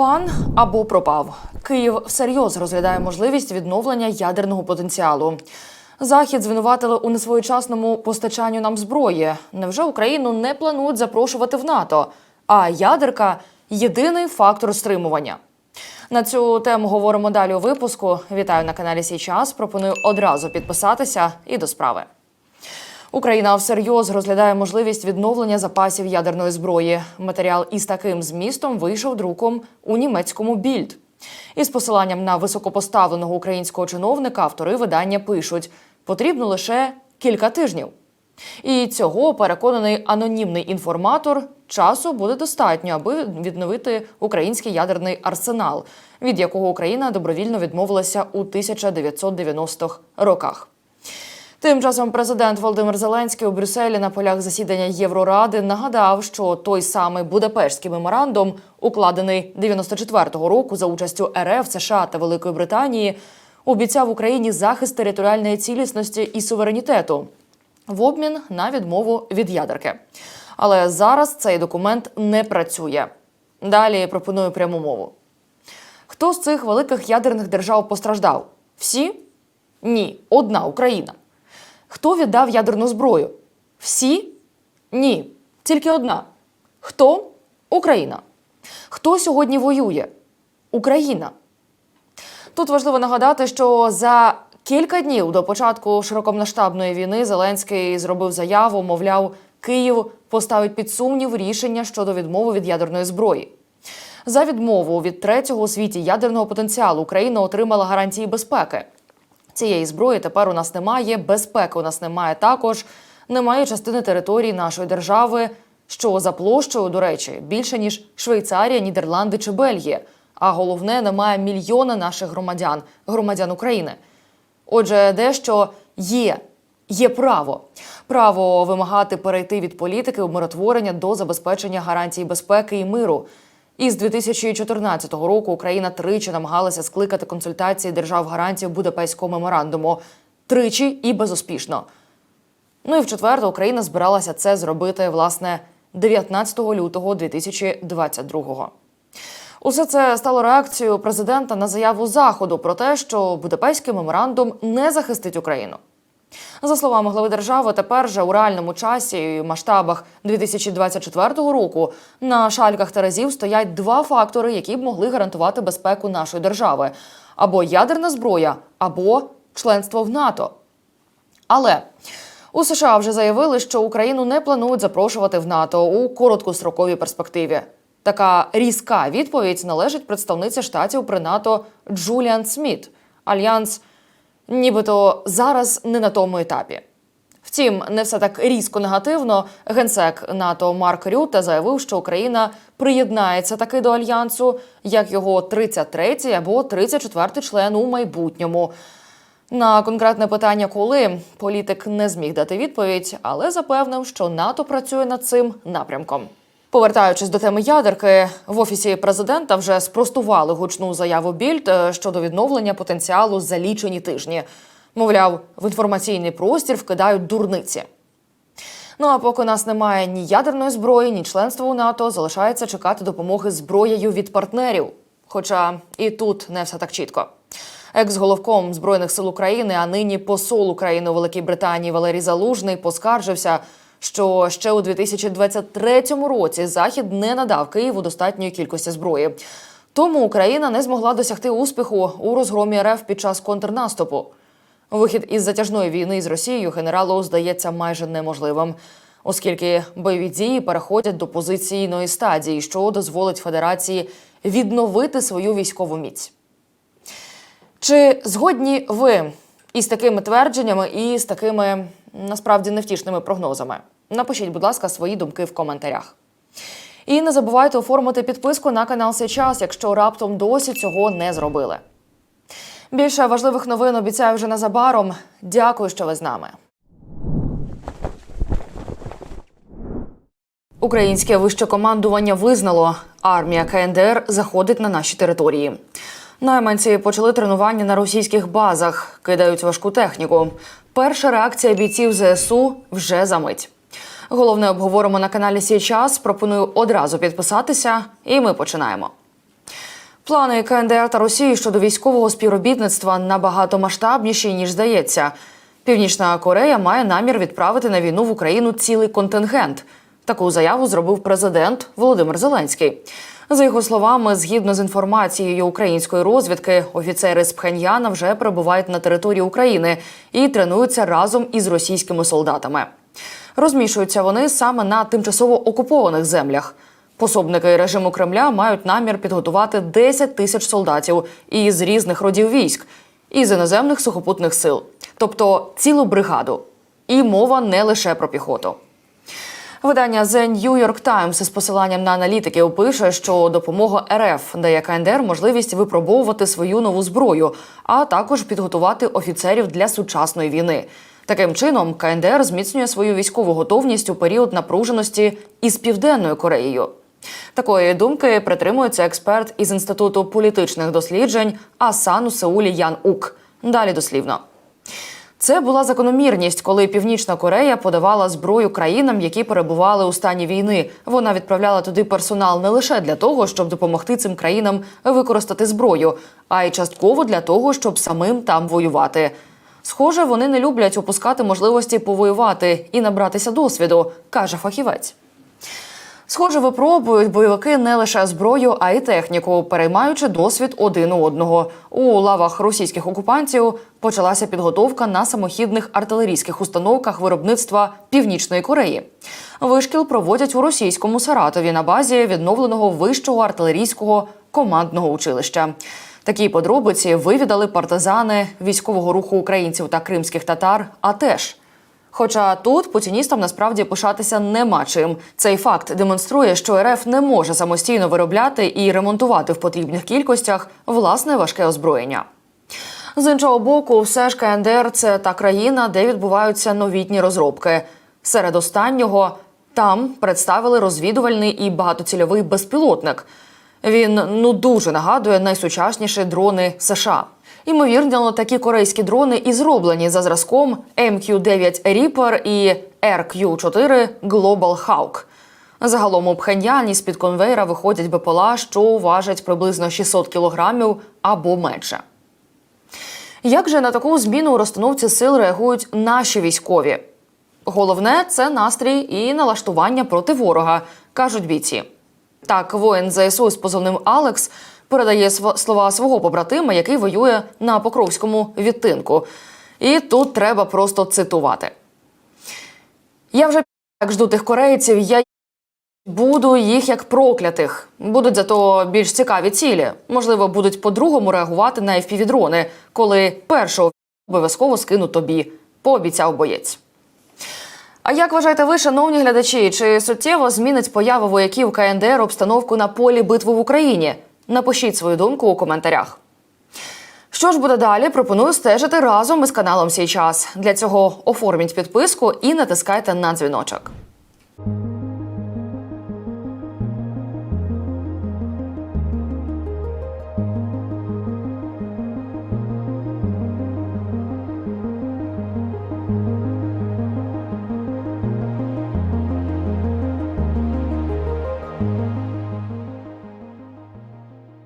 Пан або пропав. Київ всерйоз розглядає можливість відновлення ядерного потенціалу. Захід звинуватили у несвоєчасному постачанню нам зброї. Невже Україну не планують запрошувати в НАТО? А ядерка єдиний фактор стримування. На цю тему говоримо далі у випуску. Вітаю на каналі Сій час. Пропоную одразу підписатися і до справи. Україна всерйоз розглядає можливість відновлення запасів ядерної зброї. Матеріал із таким змістом вийшов друком у німецькому більд. Із посиланням на високопоставленого українського чиновника автори видання пишуть: потрібно лише кілька тижнів. І цього переконаний анонімний інформатор часу буде достатньо, аби відновити український ядерний арсенал, від якого Україна добровільно відмовилася у 1990-х роках. Тим часом президент Володимир Зеленський у Брюсселі на полях засідання Євроради нагадав, що той самий Будапештський меморандум, укладений 94-го року за участю РФ, США та Великої Британії, обіцяв Україні захист територіальної цілісності і суверенітету в обмін на відмову від ядерки. Але зараз цей документ не працює. Далі пропоную пряму мову. Хто з цих великих ядерних держав постраждав? Всі? Ні, одна Україна. Хто віддав ядерну зброю? Всі? Ні, тільки одна. Хто? Україна. Хто сьогодні воює? Україна. Тут важливо нагадати, що за кілька днів до початку широкомасштабної війни Зеленський зробив заяву, мовляв, Київ поставить під сумнів рішення щодо відмови від ядерної зброї. За відмову від третього у світі ядерного потенціалу Україна отримала гарантії безпеки. Цієї зброї тепер у нас немає, безпеки у нас немає також. Немає частини території нашої держави, що за площею, до речі, більше ніж Швейцарія, Нідерланди чи Бельгія. А головне, немає мільйона наших громадян, громадян України. Отже, дещо є. Є право право вимагати перейти від політики умиротворення до забезпечення гарантій безпеки і миру. Із 2014 року Україна тричі намагалася скликати консультації держав гарантів Будапештського меморандуму тричі і безуспішно. Ну і в четверте Україна збиралася це зробити власне 19 лютого 2022-го. Усе це стало реакцією президента на заяву заходу про те, що Будапештський меморандум не захистить Україну. За словами глави держави, тепер же у реальному часі і масштабах 2024 року на шальках Терезів стоять два фактори, які б могли гарантувати безпеку нашої держави: або ядерна зброя, або членство в НАТО. Але у США вже заявили, що Україну не планують запрошувати в НАТО у короткостроковій перспективі. Така різка відповідь належить представниці штатів при НАТО Джуліан Сміт. Альянс нібито зараз не на тому етапі. Втім, не все так різко негативно. Генсек НАТО Марк Рюте заявив, що Україна приєднається таки до альянсу як його 33-й або 34-й член у майбутньому. На конкретне питання, коли політик не зміг дати відповідь, але запевнив, що НАТО працює над цим напрямком. Повертаючись до теми ядерки, в офісі президента вже спростували гучну заяву Більд е, щодо відновлення потенціалу за лічені тижні. Мовляв, в інформаційний простір вкидають дурниці. Ну а поки у нас немає ні ядерної зброї, ні членства у НАТО, залишається чекати допомоги зброєю від партнерів. Хоча і тут не все так чітко. Екс-головком збройних сил України, а нині посол України у Великій Британії Валерій Залужний поскаржився, що ще у 2023 році Захід не надав Києву достатньої кількості зброї. Тому Україна не змогла досягти успіху у розгромі РФ під час контрнаступу. Вихід із затяжної війни з Росією генералу здається майже неможливим, оскільки бойові дії переходять до позиційної стадії, що дозволить Федерації відновити свою військову міць. Чи згодні ви із такими твердженнями і з такими насправді невтішними прогнозами? Напишіть, будь ласка, свої думки в коментарях. І не забувайте оформити підписку на канал Сейчас, якщо раптом досі цього не зробили. Більше важливих новин обіцяю вже незабаром. Дякую, що ви з нами. Українське вище командування визнало, армія КНДР заходить на наші території. Найманці почали тренування на російських базах, кидають важку техніку. Перша реакція бійців ЗСУ вже за мить. Головне обговоримо на каналі Сій час. Пропоную одразу підписатися, і ми починаємо. Плани КНДР та Росії щодо військового співробітництва набагато масштабніші ніж здається. Північна Корея має намір відправити на війну в Україну цілий контингент. Таку заяву зробив президент Володимир Зеленський. За його словами, згідно з інформацією української розвідки, офіцери з Пхеньяна вже перебувають на території України і тренуються разом із російськими солдатами. Розміщуються вони саме на тимчасово окупованих землях. Пособники режиму Кремля мають намір підготувати 10 тисяч солдатів із різних родів військ із іноземних сухопутних сил, тобто цілу бригаду. І мова не лише про піхоту. Видання The New York Times із посиланням на аналітиків пише, що допомога РФ дає КНДР можливість випробовувати свою нову зброю, а також підготувати офіцерів для сучасної війни. Таким чином, КНДР зміцнює свою військову готовність у період напруженості із південною Кореєю. Такої думки притримується експерт із інституту політичних досліджень Асан у Сеулі Ян Ук. Далі дослівно. Це була закономірність, коли Північна Корея подавала зброю країнам, які перебували у стані війни. Вона відправляла туди персонал не лише для того, щоб допомогти цим країнам використати зброю, а й частково для того, щоб самим там воювати. Схоже, вони не люблять опускати можливості повоювати і набратися досвіду, каже фахівець. Схоже, випробують бойовики не лише зброю, а й техніку, переймаючи досвід один у одного. У лавах російських окупантів почалася підготовка на самохідних артилерійських установках виробництва Північної Кореї. Вишкіл проводять у російському Саратові на базі відновленого вищого артилерійського командного училища. Такі подробиці вивідали партизани військового руху українців та кримських татар. А теж. Хоча тут путіністам насправді пишатися нема чим. Цей факт демонструє, що РФ не може самостійно виробляти і ремонтувати в потрібних кількостях власне важке озброєння. З іншого боку, все ж КНДР це та країна, де відбуваються новітні розробки. Серед останнього там представили розвідувальний і багатоцільовий безпілотник. Він ну дуже нагадує найсучасніші дрони США. Ймовірно, такі корейські дрони і зроблені за зразком MQ-9 Reaper і RQ-4 Global Hawk. Загалом у Пхеньяні з-під конвейера виходять БПЛА, що важать приблизно 600 кілограмів або менше. Як же на таку зміну у розстановці сил реагують наші військові? Головне це настрій і налаштування проти ворога, кажуть бійці. Так, воїн ЗСУ з позивним Алекс передає слова свого побратима, який воює на Покровському відтинку. І тут треба просто цитувати. Я вже як жду тих корейців, я буду їх як проклятих. Будуть зато більш цікаві цілі. Можливо, будуть по-другому реагувати на FPV-дрони, коли першого обов'язково скину тобі, пообіцяв боєць. А як вважаєте ви, шановні глядачі, чи суттєво змінить поява вояків КНДР обстановку на полі битви в Україні? Напишіть свою думку у коментарях. Що ж буде далі? Пропоную стежити разом із каналом «Сій час». Для цього оформіть підписку і натискайте на дзвіночок.